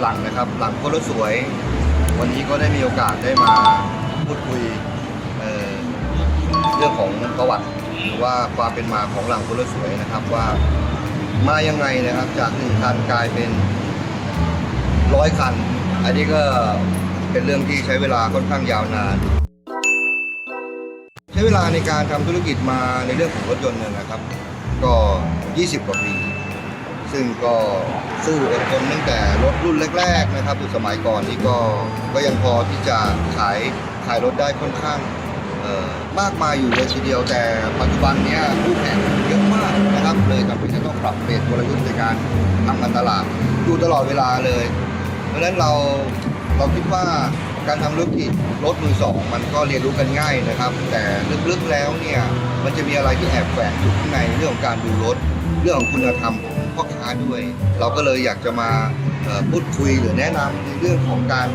หลังนะครับหลังคนรถสวย วันนี้ก็ได้มีโอกาสได้มาพูดคุยเเรื่องของประวัติหรือว่าความเป็นมาของหลังคนรถสวยนะครับว่ามายังไงนะครับจากหนึ่งคันกลายเป็นร้อยคัน อันนี้ก็เป็นเรื่องที่ใช้เวลาค่อนข้างยาวนาน ใช้เวลาในการทำธุรกิจมาในเรื่องของรถยนต์เนี่ยนะครับ ก็ 20 กว่าปี ซึ่งก็สู้อดทนตั้งแต่รถรุ่นแรก ๆ นะครับอยู่สมัยก่อนนี่ก็ก็ยังพอที่จะขายขายรถได้ค่อนข้างมากมายอยู่เลยทีเดียวแต่ปัจจุบันนี้คู่แข่งเยอะมากนะครับเลยจำเป็นจะต้องปรับเปลี่ยนกลยุทธ์ในการทำการตลาดอยู่ตลอดเวลาเลย เพราะฉะนั้นเราเราคิดว่าการทำธุรกิจรถมือสองมันก็เรียนรู้กันง่ายนะครับ แต่ลึกๆแล้วเนี่ยมันจะมีอะไรที่แอบแฝงอยู่ข้างในเรื่องของการดูรถ เรื่องของคุณธรรมของ พ่อค้าด้วย เราก็เลยอยากจะมาพูดคุยหรือแนะนำในเรื่องของการ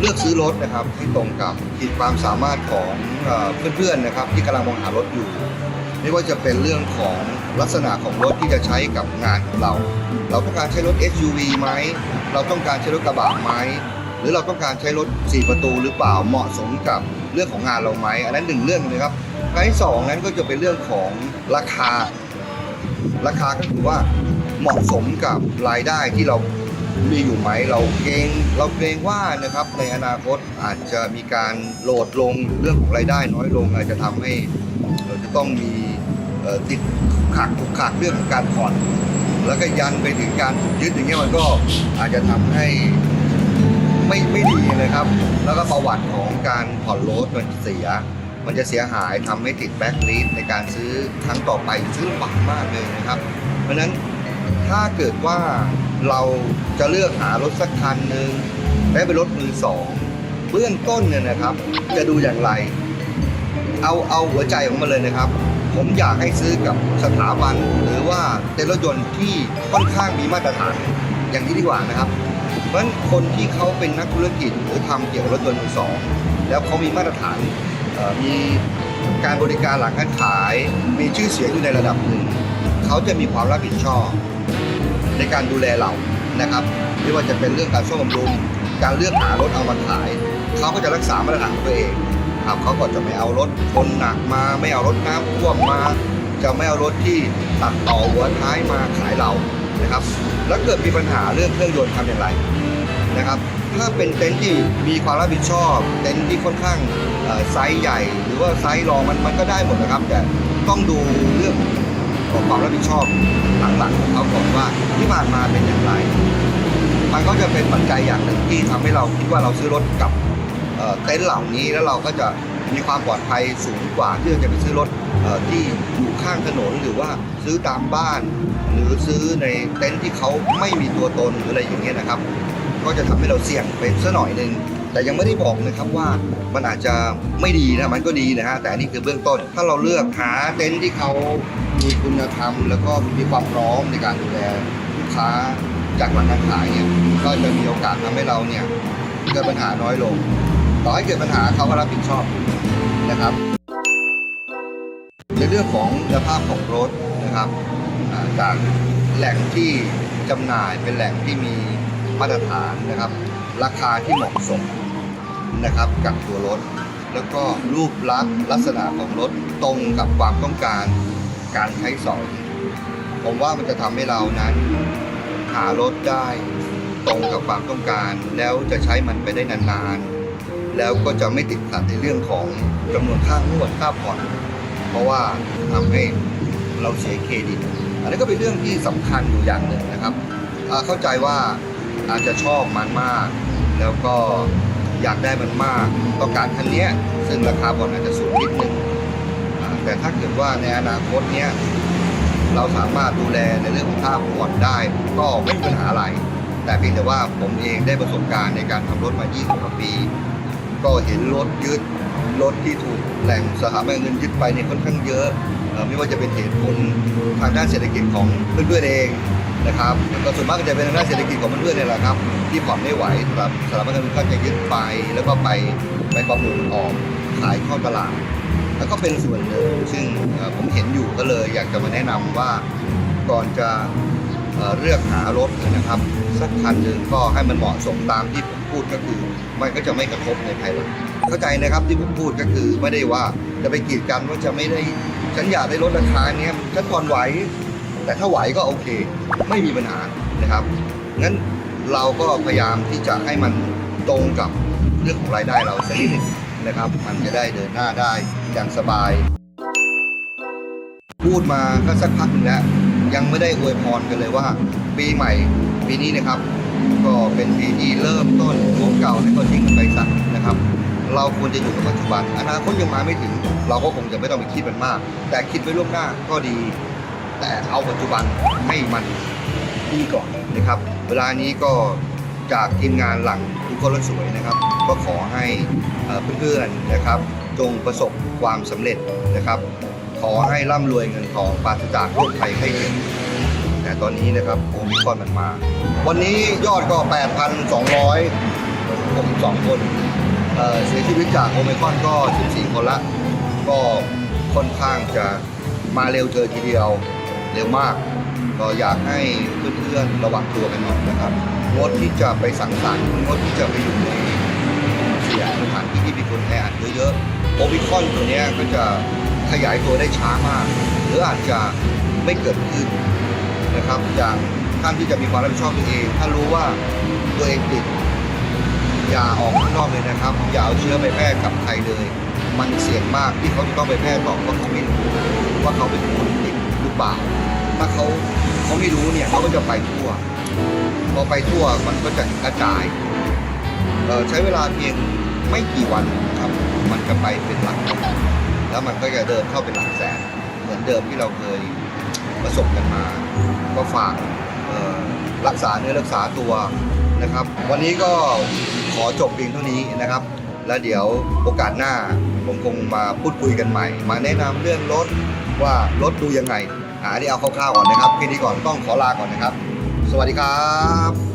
เลือกซื้อรถนะครับให้ตรงกับขีดความสามารถของเอ่อเพื่อนๆนะครับ ที่กำลังมองหารถอยู่ ไม่ว่าจะเป็นเรื่องของลักษณะของรถที่จะใช้กับงานของเรา เราต้องการใช้รถ SUV ไหมเราต้องการใช้รถกระบะไหมหรือเราต้องการใช้รถ 4 ประตูหรือเปล่าเหมาะสมกับเรื่องของงานเราไหมอันนั้นหนึ่งเรื่องนะครับอันที่สองนั้นก็จะเป็นเรื่องของราคา ราคาก็คือว่า เหมาะสมกับรายได้ที่เรามีอยู่ไหมเราเกรงเราเกรงว่านะครับในอนาคตอาจจะมีการโหลดลงเรื่องของรายได้น้อยลงอาจจะทำให้เราจะต้องมีติดขัดถูกขัดเรื่องของการผ่อนแล้วก็ยันไปถึงการถูกยึดอย่างเงี้ยมันก็อาจจะทำให้ไม่ไม่ดีนะครับ แล้วก็ประวัติของการผ่อนรถมันเสีย มันจะเสียหายทำให้ติดแบ็คลิสในการซื้อครั้งต่อไปซื้อลำบากมากเลยนะครับ เพราะฉะนั้น ถ้าเกิดว่าเราจะเลือกหารถสักคันหนึ่งและเป็นรถมือสองเบื้องต้นเนี่ยนะครับ จะดูอย่างไร เอาเอาหัวใจของมันเลยนะครับ ผมอยากให้ซื้อกับสถาบัน หรือว่าเต็นรถยนต์ที่ค่อนข้างมีมาตรฐานอย่างนี้ดีกว่านะครับเพราะฉะนั้นคนที่เขาเป็นนักธุรกิจหรือทำเกี่ยวกับรถยนต์มือสองแล้วเขามีมาตรฐานมีการบริการหลังการขาย มีชื่อเสียงอยู่ในระดับหนึ่งเขาจะมีความรับผิดชอบ ในการดูแลเรานะครับไม่ว่าจะเป็นเรื่องการซ่อมบำรุงการเลือกหารถเอามาขายเขาก็จะรักษามาตรฐานของตัวเองครับเขาก็จะไม่เอารถคนหนักมาไม่เอารถน้ำท่วมมา จะไม่เอารถที่ตัดต่อหัวท้ายมาขายเรานะครับ แล้วเกิดมีปัญหาเรื่องเครื่องยนต์ทำอย่างไรนะครับ ถ้าเป็นเต็นท์ที่มีความรับผิดชอบ เต็นท์ที่ค่อนข้างไซส์ใหญ่ หรือว่าไซส์รองมันมันก็ได้หมดนะครับ แต่ต้องดูเรื่อง ของความรับผิดชอบหลังๆของเขาก่อนว่าที่ผ่านมาเป็นอย่างไร มันก็จะเป็นปัจจัยอย่างหนึ่งที่ทำให้เราคิดว่าเราซื้อรถกับเต็นท์เหล่านี้แล้วเราก็จะมีความปลอดภัยสูงกว่าที่จะไปซื้อรถอที่อยู่ข้างถนนหรือว่าซื้อตามบ้าน หรือซื้อในเต็นท์ที่เขาไม่มีตัวตนหรืออะไรอย่างเงี้ยนะครับ ก็จะทำให้เราเสี่ยงไปสักหน่อยหนึ่ง แต่ยังไม่ได้บอกนะครับว่ามันอาจจะไม่ดีนะมันก็ดีนะฮะแต่อันนี้คือเบื้องต้น ถ้าเราเลือกหาเต็นท์ที่เขามีคุณธรรม แล้วก็มีความพร้อมในการดูแลลูกค้าจากหลังการขายเนี่ยก็จะมีโอกาสทำให้เราเนี่ยเกิดปัญหาน้อยลง ต่อให้เกิดปัญหาเขาก็รับผิดชอบนะครับในเรื่องของคุณภาพของรถนะครับจากแหล่งที่จำหน่ายเป็นแหล่งที่มีมาตรฐานนะครับ ราคาที่เหมาะสม นะครับกับตัวรถ แล้วก็รูปลักษณ์ลักษณะของรถตรงกับความต้องการการใช้สอย ผมว่ามันจะทำให้เรานั้นหารถได้ตรงกับความต้องการ แล้วจะใช้มันไปได้นานๆ แล้วก็จะไม่ติดขัดในเรื่องของจำนวนค่างวดค่าผ่อน เพราะว่าทำให้เราเสียเครดิต อันนี้ก็เป็นเรื่องที่สำคัญอยู่อย่างหนึ่งนะครับ เข้าใจว่าอาจจะชอบมันมาก แล้วก็ อยากได้มันมาก ต้องการคันนี้ซึ่งราคาผ่อนอาจจะสูงนิดนึงแต่ถ้าเกิดว่าในอนาคตเนี้ยเราสามารถดูแลในเรื่องของค่าผ่อนได้ ก็ไม่มีปัญหาอะไร แต่เพียงแต่ว่าผมเองได้ประสบการณ์ในการทำรถมา 20กว่าปี ก็เห็นรถยึดรถที่ถูกแหล่งสถาบันเงินยึดไปเนี่ยค่อนข้างเยอะ ไม่ว่าจะเป็นเหตุผลทางด้านเศรษฐกิจของเพื่อนๆเอง นะครับก็ส่วนมากก็จะเป็นทางด้านเศรษฐกิจของเพื่อนๆเนี่ยแหละครับที่ผ่อนไม่ไหวสำหรับสถาบันเงินก็จะยึดไปแล้วก็ไปไปประมูลออกขายข้าตลาด แล้วก็เป็นส่วนหนึ่งซึ่งผมเห็นอยู่ก็เลยอยากจะมาแนะนำว่าก่อนจะเลือกหารถนะครับ สักคันหนึ่งก็ให้มันเหมาะสมตามที่ผมพูดก็คือ มันก็จะไม่กระทบในภายหลังเข้าใจนะครับที่ผมพูดก็คือไม่ได้ว่าจะไปกีดกันว่าจะไม่ได้ฉันอยากได้ลดราคาเนี้ยฉันผ่อนไหว แต่ถ้าไหวก็โอเค ไม่มีปัญหานะครับงั้นเราก็พยายามที่จะให้มันตรงกับเรื่องของรายได้เราสักนิดหนึงนะครับ มันจะได้เดินหน้าได้อย่างสบาย พูดมาก็สักพักหนึงแล้ว ยังไม่ได้อวยพรกันเลยว่า ปีใหม่ปีนี้นะครับ ก็เป็นปีที่เริ่มต้นของเก่าให้ก็ทิ้งมันไปซะนะครับเราควรจะอยู่กับปัจจุบัน อนาคตยังมาไม่ถึง เราก็คงจะไม่ต้องไปคิดมันมาก แต่คิดไว้ล่วงหน้าก็ดี แต่เอาปัจจุบันให้มันดีก่อนนะครับ เวลานี้ก็จากทีมงานหลังทุกคนรถสวยนะครับ ก็ขอให้เอ่อเพื่อนๆนะครับ จงประสบความสำเร็จนะครับ ขอให้ร่ำรวยเงินทองปราศจากโรคภัยไข้เจ็บแต่ตอนนี้นะครับโอมิครอนมันมา วันนี้ยอดก็ 8,200 ผมสองคนเอ่อเสียชีวิตจากโอมิครอนก็ 14 คนละ ก็ค่อนข้างจะมาเร็วเจอทีเดียว เร็วมาก ก็อยากให้เพื่อนๆระวังตัวกันหน่อยนะครับงดที่จะไปสังสรรค์งดที่จะไปอยู่ในเสี่ยงสถานที่ที่มีคนแออัดเยอะๆโอมิคอนตัวนี้ก็จะขยายตัวได้ช้ามาก หรืออาจจะไม่เกิดขึ้นนะครับ อย่างท่านที่จะมีความรับผิดชอบตัวเอง ถ้ารู้ว่าตัวเองติดอย่าออกข้างนอกเลยนะครับ อย่าเอาเชื้อไปแพร่กับใครเลย มันเสี่ยงมากที่เขาจะต้องไปแพร่ต่อเพราะเขาไม่รู้ว่าเขาเป็นคน รือเปล่าถ้าเขาเขาไม่รู้เนี่ยเขาก็จะไปทั่ว พอไปทั่วมันก็จะกระจายใช้เวลาเพียงไม่กี่วันครับ มันจะไปเป็นหลัก แล้วมันก็จะเดินเข้าเป็นหลักแสน เหมือนเดิมที่เราเคยประสบกันมา ก็ฝากรักษาเนื้อรักษาตัวนะครับ วันนี้ก็ขอจบเพียงเท่านี้นะครับ แล้วเดี๋ยวโอกาสหน้าผมคงมาพูดคุยกันใหม่ มาแนะนำเรื่องรถ ว่ารถดูยังไงอันนี้เอาคร่าวๆก่อนนะครับแค่นี้ก่อนต้องขอลาก่อนนะครับ สวัสดีครับ